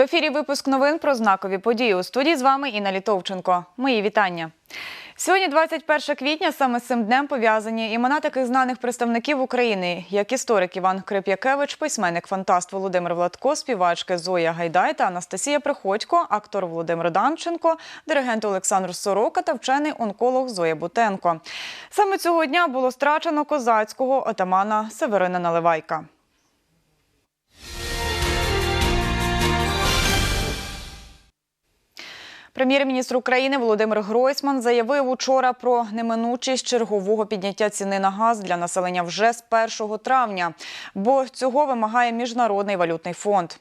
ефірі випуск новин про знакові події. У студії з вами Інна Літовченко. Мої вітання. Сьогодні, 21 квітня, саме з цим днем пов'язані імена таких знаних представників України, як історик Іван Крип'якевич, письменник фантаст Володимир Владко, співачки Зоя Гайдай та Анастасія Приходько, актор Володимир Данченко, диригент Олександр Сорока та вчений онколог Зоя Бутенко. Саме цього дня було страчено козацького отамана Северина Наливайка. Прем'єр-міністр України Володимир Гройсман заявив учора про неминучість чергового підняття ціни на газ для населення вже з 1 травня, бо цього вимагає Міжнародний валютний фонд.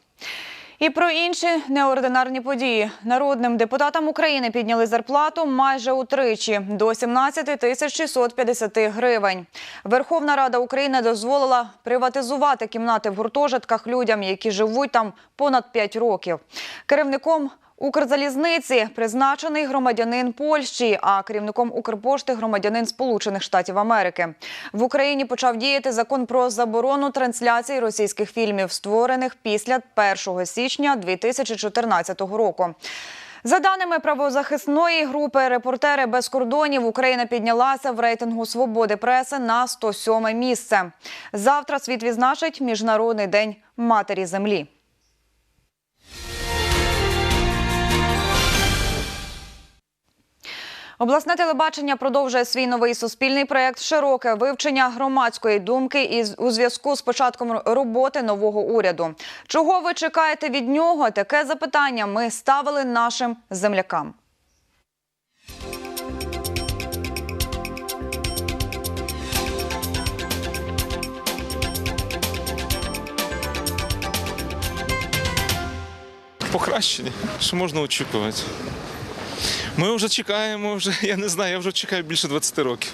І про інші неординарні події. Народним депутатам України підняли зарплату майже утричі – до 17 тисяч 650 гривень. Верховна Рада України дозволила приватизувати кімнати в гуртожитках людям, які живуть там понад 5 років. Керівником Укрзалізниці призначений громадянин Польщі, а керівником Укрпошти громадянин Сполучених Штатів Америки. В Україні почав діяти закон про заборону трансляції російських фільмів, створених після 1 січня 2014 року. За даними правозахисної групи Репортери без кордонів Україна піднялася в рейтингу свободи преси на 107 місце. Завтра світ відзначить Міжнародний день матері землі. Обласне телебачення продовжує свій новий суспільний проєкт Широке вивчення громадської думки із у зв'язку з початком роботи нового уряду. Чого ви чекаєте від нього? Таке запитання ми ставили нашим землякам. Покращення, що можна очікувати. Ми вже чекаємо, вже, я не знаю, я вже чекаю більше 20 років.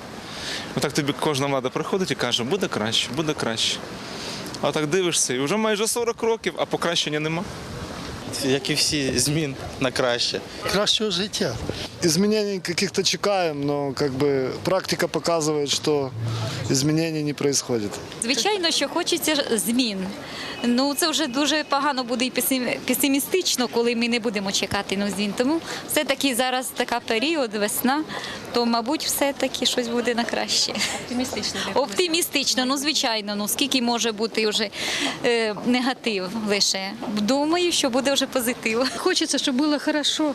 Отак тобі кожна влада приходить і каже, буде краще, буде краще. А так дивишся, і вже майже 40 років, а покращення нема. як і всі змін на краще. кращего життя. Изменений каких-то чекаем, но как бы практика показывает, что изменений не происходит. Звичайно, що хочеться змін. Ну це вже дуже погано буде і песим- песимістично, коли ми не будемо чекати на змін. Тому все-таки зараз така період, весна, то мабуть, все-таки щось буде на краще. Оптимістично. Оптимістично, ну звичайно, ну скільки може бути вже е, негатив лише. Думаю, що буде вже позитив. Хочется, чтобы было хорошо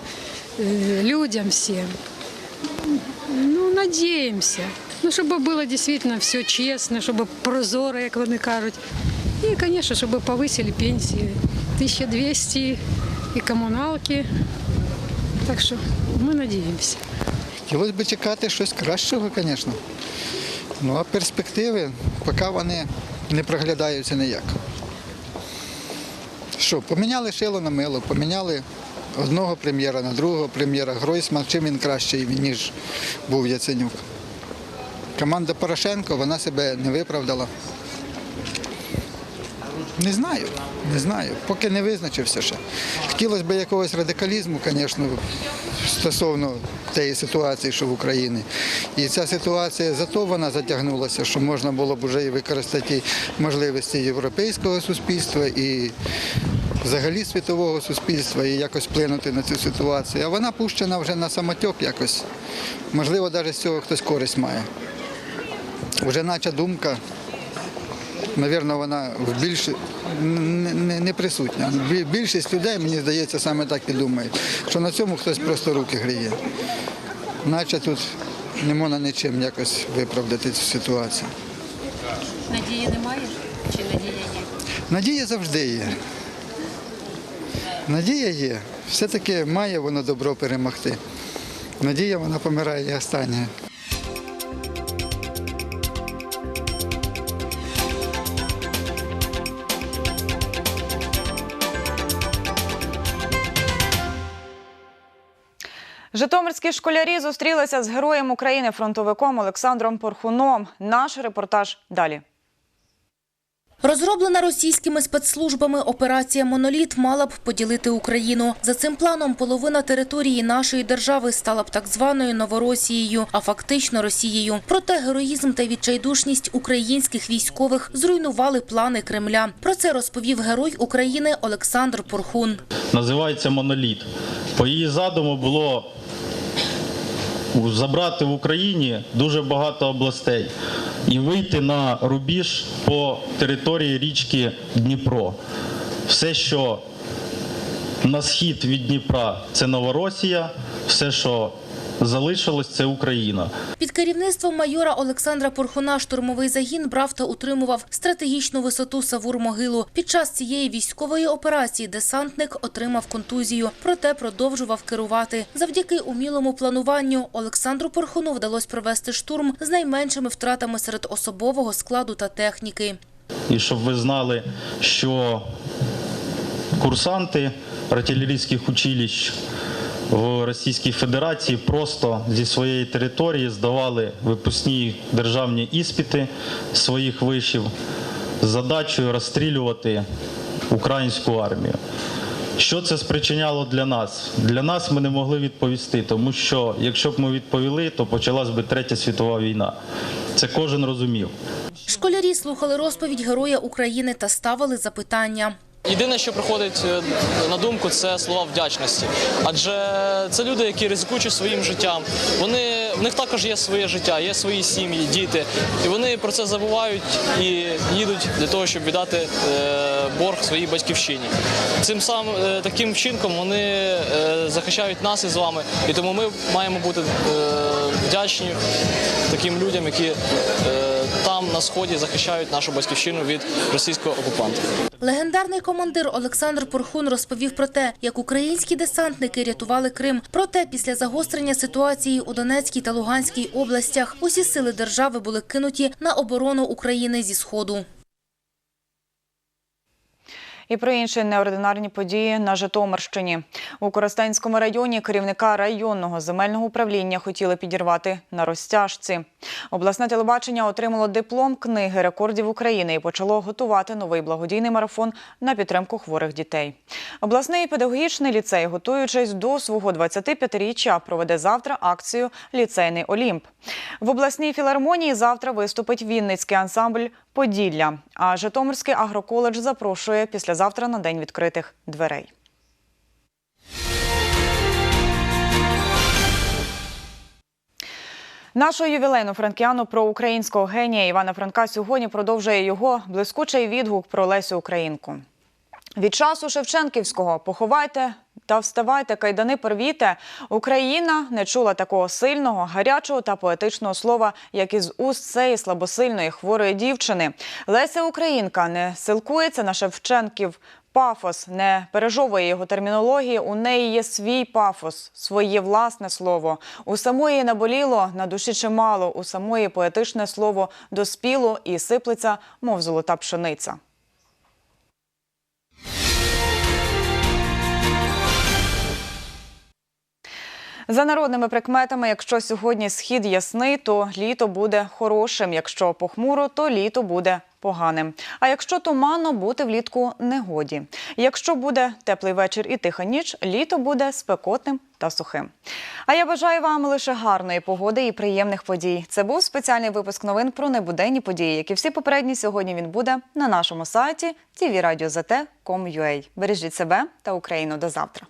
э, людям всем. Ну, надеемся. Ну, чтобы было действительно все честно, чтобы прозоро, як вони кажуть. І, конечно, чтобы повысили пенсии. 1200 і комуналки. Так що ми надіємося. Хотілося б чекати щось кращого, звісно. Ну а перспективи, поки вони не проглядаються ніяк. Що, поміняли шило на мило, поміняли одного прем'єра на другого прем'єра. Гройсман, чим він кращий, ніж був Яценюк. Команда Порошенко, вона себе не виправдала. Не знаю, не знаю. Поки не визначився ще. Хотілося б якогось радикалізму, звісно, стосовно тієї ситуації, що в Україні. І ця ситуація зато вона затягнулася, що можна було б вже використати можливості європейського суспільства і взагалі світового суспільства і якось вплинути на цю ситуацію. А вона пущена вже на самотьок якось. Можливо, навіть з цього хтось користь має. Вже наче думка Навірно, вона в більш не, не, присутня. Більшість людей, мені здається, саме так і думають, що на цьому хтось просто руки гріє. Наче тут не можна нічим якось виправдати цю ситуацію. Надії немає? Чи надія є? Надія завжди є. Надія є. Все-таки має воно добро перемогти. Надія вона помирає остання. Житомирські школярі зустрілися з героєм України фронтовиком Олександром Порхуном. Наш репортаж далі. Розроблена російськими спецслужбами операція Моноліт мала б поділити Україну. За цим планом половина території нашої держави стала б так званою Новоросією, а фактично Росією. Проте героїзм та відчайдушність українських військових зруйнували плани Кремля. Про це розповів герой України Олександр Порхун. називається моноліт. По її задуму було забрати в Україні дуже багато областей і вийти на рубіж по території річки Дніпро. Все, що на схід від Дніпра, це Новоросія, все, що залишилось, це Україна. Під керівництвом майора Олександра Порхуна штурмовий загін брав та утримував стратегічну висоту Савур-Могилу. Під час цієї військової операції десантник отримав контузію, проте продовжував керувати. Завдяки умілому плануванню Олександру Порхуну вдалося провести штурм з найменшими втратами серед особового складу та техніки. І щоб ви знали, що курсанти артилерійських училищ в Російській Федерації просто зі своєї території здавали випускні державні іспити своїх вишів з задачею розстрілювати українську армію. Що це спричиняло для нас? Для нас ми не могли відповісти, тому що якщо б ми відповіли, то почалась би третя світова війна. Це кожен розумів. Школярі слухали розповідь героя України та ставили запитання. Єдине, що приходить е, на думку, це слова вдячності. Адже це люди, які ризикуючи своїм життям. Вони в них також є своє життя, є свої сім'ї, діти, і вони про це забувають і їдуть для того, щоб віддати е, борг своїй батьківщині. Цим самим е, таким вчинком вони захищають нас із вами, і тому ми маємо бути вдячні таким людям, які там на сході захищають нашу батьківщину від російського окупанта. Легендарний командир Олександр Порхун розповів про те, як українські десантники рятували Крим. Проте після загострення ситуації у Донецькій та Луганській областях усі сили держави були кинуті на оборону України зі сходу. І про інші неординарні події на Житомирщині. У Коростенському районі керівника районного земельного управління хотіли підірвати на розтяжці. Обласне телебачення отримало диплом книги рекордів України і почало готувати новий благодійний марафон на підтримку хворих дітей. Обласний педагогічний ліцей, готуючись до свого 25-річчя, проведе завтра акцію Ліцейний Олімп. В обласній філармонії завтра виступить Вінницький ансамбль Поділля. А Житомирський агроколедж запрошує післязавтра на день відкритих дверей. Нашу ювілейну франкіану про українського генія Івана Франка сьогодні продовжує його блискучий відгук про Лесю Українку. Від часу Шевченківського поховайте та вставайте, кайдани порвіте. Україна не чула такого сильного, гарячого та поетичного слова, як із уст цієї слабосильної хворої дівчини. Леся Українка не силкується на Шевченків. Пафос не пережовує його термінології. У неї є свій пафос, своє власне слово. У самої наболіло на душі чимало. У самої поетичне слово доспіло і сиплеться, мов золота пшениця. За народними прикметами, якщо сьогодні схід ясний, то літо буде хорошим. Якщо похмуро, то літо буде поганим. А якщо туманно, бути влітку негоді. Якщо буде теплий вечір і тиха ніч, літо буде спекотним та сухим. А я бажаю вам лише гарної погоди і приємних подій. Це був спеціальний випуск новин про небуденні події, як і всі попередні сьогодні він буде на нашому сайті tvradio.zt.com.ua. Бережіть себе та Україну до завтра.